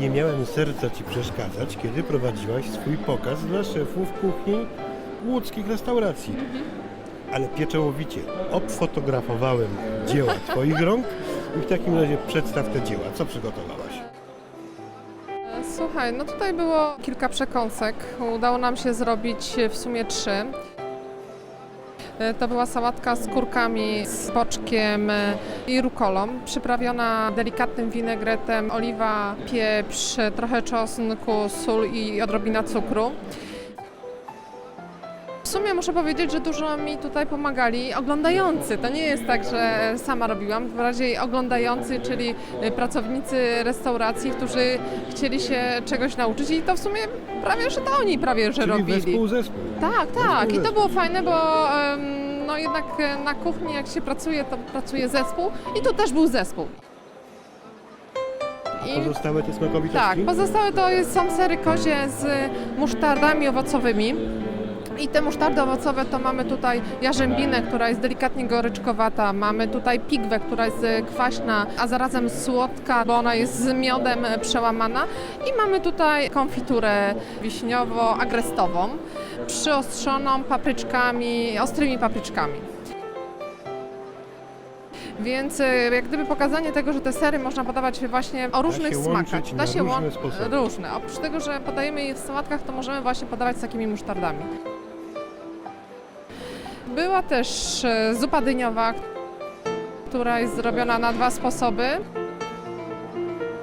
Nie miałem serca Ci przeszkadzać, kiedy prowadziłaś swój pokaz dla szefów kuchni łódzkich restauracji. Ale pieczołowicie obfotografowałem dzieła Twoich rąk i w takim razie przedstaw te dzieła. Co przygotowałaś? Słuchaj, no tutaj było kilka przekąsek. Udało nam się zrobić w sumie trzy. E, To była sałatka z kurkami, z boczkiem e, i rukolą, przyprawiona delikatnym winegretem, oliwa, pieprz, trochę czosnku, sól i odrobina cukru. W sumie muszę powiedzieć, że dużo mi tutaj pomagali oglądający. To nie jest tak, że sama robiłam, bardziej oglądający, czyli pracownicy restauracji, którzy chcieli się czegoś nauczyć i to w sumie prawie, że to oni prawie, że Czyli robili. zespół. Tak, tak. I to było fajne, bo em, no jednak e, na kuchni jak się pracuje, to pracuje zespół i tu też był zespół. A pozostałe te smakowitości? Tak, pozostałe to jest, są sery kozie z musztardami owocowymi. I te musztardy owocowe to mamy tutaj jarzębinę, która jest delikatnie goryczkowata, mamy tutaj pigwę, która jest e, kwaśna, a zarazem słodka, bo ona jest z miodem e, przełamana. I mamy tutaj konfiturę wiśniowo-agrestową, przyostrzoną papryczkami, ostrymi papryczkami. Więc e, jak gdyby pokazanie tego, że te sery można podawać właśnie o różnych się smakach. łączyć na różne łą- sposoby. Różne. Oprócz tego, że podajemy je w sałatkach, to możemy właśnie podawać z takimi musztardami. Była też e, zupa dyniowa, która jest zrobiona na dwa sposoby.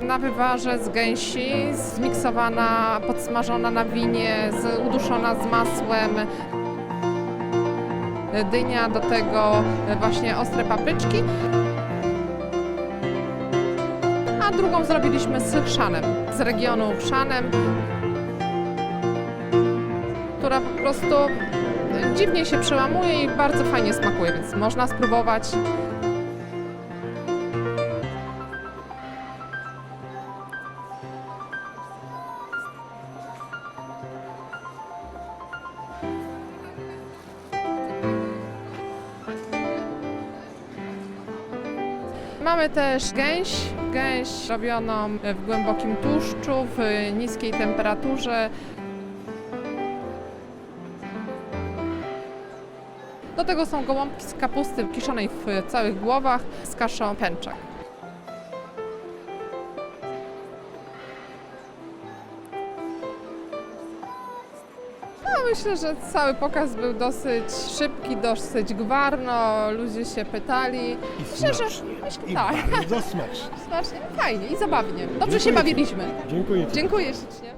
Na wywarze z gęsi, zmiksowana, podsmażona na winie, z, uduszona z masłem. Dynia, do tego właśnie ostre papryczki. A drugą zrobiliśmy z chrzanem, z regionu chrzanem, która po prostu dziwnie się przełamuje i bardzo fajnie smakuje, więc można spróbować. Mamy też gęś, gęś robioną w głębokim tłuszczu, w niskiej temperaturze. Do tego są gołąbki z kapusty kiszonej w całych głowach z kaszą pęczak. Myślę, że cały pokaz był dosyć szybki, dosyć gwarno, ludzie się pytali. I Myślę, że- smacznie. myślę- I tak. bardzo smacznie. Smacznie, fajnie i zabawnie. Dobrze Dziękuję się bawiliśmy. Dziękuję Ci. Dziękuję ślicznie.